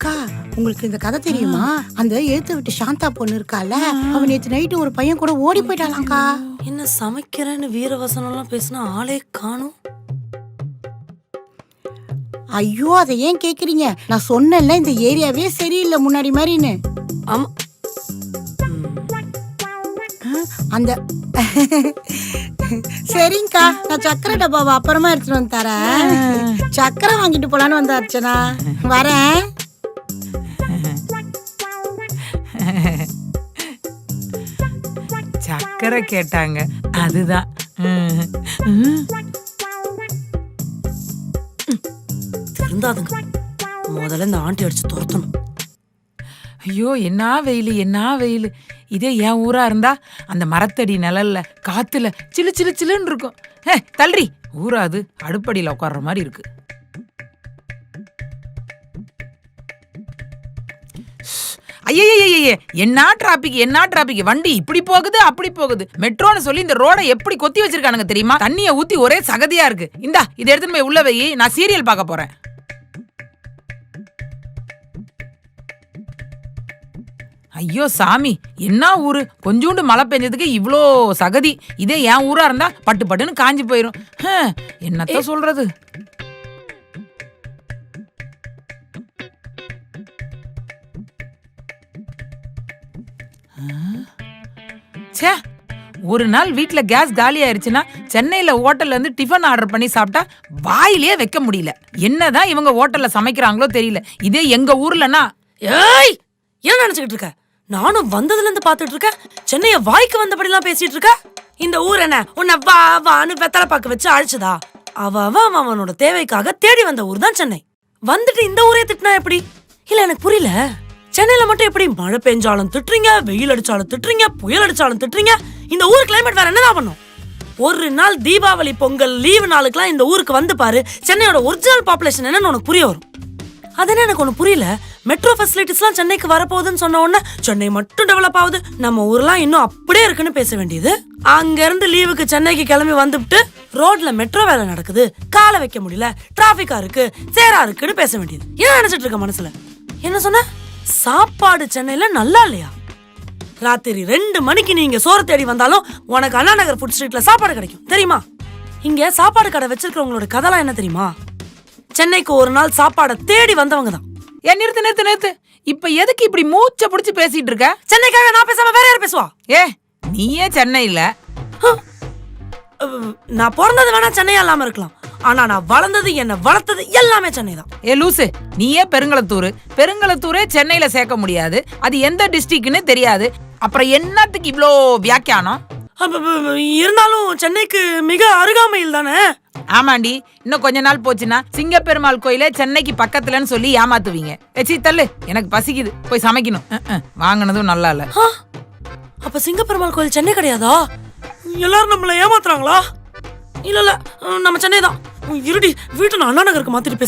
அக்கா உங்களுக்கு இந்த கதை தெரியுமா? அந்த எழுத்து விட்டு சாந்தா பொண்ணு இருக்கால அவ நேத்து நைட்டு ஒரு பையன் கூட ஓடி போயிட்டாளாங்க்கா என்ன சமைக்கிறேன்னு வீரவசனம்லாம் பேசினா ஆளே காணும். ஐயோ அதை ஏன் கேக்குறீங்க? நான் சொன்னேன்ல இந்த ஏரியாவே சரியில்லை முன்னாடி மாதிரின்னு. ஆமா. அந்த சரிங்கக்கா நான் சக்கரை டப்பாவை அப்புறமா எடுத்துட்டு வந்து தரேன். சக்கரை வாங்கிட்டு போலான்னு வந்த அர்ச்சனா வரேன். சக்கரை கேட்டாங்க. அதுதான். திருந்தாதுங்க. முதல்ல இந்த ஆண்டி அடிச்சு துரத்தணும். ஐயோ என்ன வெயில் என்ன வெயில். இதே என் ஊரா இருந்தா அந்த மரத்தடி நிழல்ல காத்துல சிலு சிலு சிலுன்னு இருக்கும். ஹே தள்ளுறி ஊரா அது அடுப்படியில உட்கார்ற மாதிரி இருக்கு. ஐயய்யய்யே என்ன டிராபிக் என்ன டிராபிக் வண்டி இப்படி போகுது அப்படி போகுது. மெட்ரோன்னு சொல்லி இந்த ரோட எப்படி கொத்தி வச்சிருக்கானுங்க தெரியுமா? தண்ணிய ஊத்தி ஒரே சகதியா இருக்கு. இந்தா இதை எடுத்துட்டு போய் உள்ள வை. நான் சீரியல் பார்க்க போறேன். ஐயோ சாமி என்ன ஊரு? கொஞ்சோண்டு மழை பெஞ்சதுக்கு இவ்ளோ சகதி. இதே என் ஊரா இருந்தா பட்டு பட்டுன்னு காஞ்சி போயிரும். ஹம், என்னத்த சொல்றது? ச்சே ஒரு நாள் வீட்ல கேஸ் காலி ஆயிருச்சுன்னா சென்னையில ஹோட்டல்ல இருந்து டிஃபன் ஆர்டர் பண்ணி சாப்பிட்டா வாயிலே வைக்க முடியல. என்னதான் இவங்க ஹோட்டல்ல சமைக்கிறாங்களோ தெரியல. இதே எங்க ஊர்லனா ஏய் என்ன நினைச்சுக்கிட்டு இருக்க? நானும் வந்ததுல இருந்து பாத்துட்டு இருக்கேன். சென்னைய வாய்க்கு வந்தபடிலாம் பேசிட்டு இருக்க. இந்த ஊர் என்ன? உன்னை வா வான்னு வெத்தலை பாக்க வச்சு அழைச்சதா? அவ அவன் அவனோட தேவைக்காக தேடி வந்த ஊர் தான் சென்னை. வந்துட்டு இந்த ஊரே திட்டினா எப்படி? இல்ல எனக்கு புரியல. சென்னையில மட்டும் எப்படி மழை பெஞ்சாலும் திட்டுறீங்க வெயில் அடிச்சாலும் திட்டுறீங்க புயல் அடிச்சாலும் திட்டுறீங்க இந்த ஊர் கிளைமேட் வேற என்னதான் பண்ணும்? ஒரு நாள் தீபாவளி பொங்கல் லீவு நாளுக்குலாம் இந்த ஊருக்கு வந்து பாரு சென்னையோட ஒரிஜினல் பாப்புலேஷன் என்னன்னு உனக்கு புரிய வரும். அதனே எனக்கு ஒன்று புரியல? மெட்ரோ ஃபெசிலிட்டிஸ்லாம் சென்னைக்கு வரப்போகுதுன்னு சொன்ன உடனே சென்னை மட்டும் டெவலப் ஆகுது. நம்ம ஊர்லாம் இன்னும் அப்படியே இருக்குன்னு பேச வேண்டியது. அங்கேருந்து லீவுக்கு சென்னைக்கு கிளம்பி வந்துவிட்டு ரோட்ல மெட்ரோ வேலை நடக்குது. காலை வைக்க முடியல. டிராஃபிக்காக இருக்கு சேரா இருக்குன்னு பேச வேண்டியது. ஏன் நினைச்சிட்டு இருக்க மனசுல? என்ன சொன்ன? சாப்பாடு சென்னையில நல்லா இல்லையா? ராத்திரி ரெண்டு மணிக்கு நீங்க சோறு தேடி வந்தாலும் உனக்கு அண்ணா நகர் ஃபுட் ஸ்ட்ரீட்ல சாப்பாடு கிடைக்கும். தெரியுமா? இங்க சாப்பாடு கடை வச்சிருக்கிறவங்களோட கதைலாம் என்ன தெரியுமா? சென்னைக்கு ஒரு நாள் சாப்பாடை தேடி வந்தவங்க தான். ஏன் நிறுத்து நிறுத்து நிறுத்து. இப்ப எதுக்கு இப்படி மூச்ச புடிச்சு பேசிட்டு இருக்க? சென்னைக்காக நான் பேசாம வேற யார் பேசுவா? ஏ நீயே சென்னையில. நான் பிறந்தது வேணா சென்னையா இல்லாம இருக்கலாம். ஆனா நான் வளர்ந்தது என்ன வளர்த்தது எல்லாமே சென்னை தான் ஏ லூசு நீயே பெருங்களத்தூர். பெருங்களத்தூரே சென்னையில சேர்க்க முடியாது. அது எந்த டிஸ்ட்ரிக்ட்னு தெரியாது. அப்புறம் என்னத்துக்கு இவ்ளோ வியாக்கியானம்? இருந்தாலும் சென்னைக்கு மிக அருகாமையில் தானே? ஆமாண்டி இன்னும் கொஞ்ச நாள் போச்சுன்னா சிங்கப்பெருமாள் கோயிலே சென்னைக்கு பக்கத்துலன்னு சொல்லி ஏமாத்துவீங்க. ஏச்சி தள்ளு. எனக்கு பசிக்குது. போய் சமைக்கணும். வாங்குனதும் நல்லா இல்ல. அப்ப சிங்கப்பெருமாள் கோயில் சென்னை கிடையாதா? எல்லாரும் நம்மள ஏமாத்துறாங்களா? இல்ல இல்ல நம்ம சென்னை தான் இருடி வீட்டை நான் அண்ணா நகருக்கு மாத்திட்டு பேச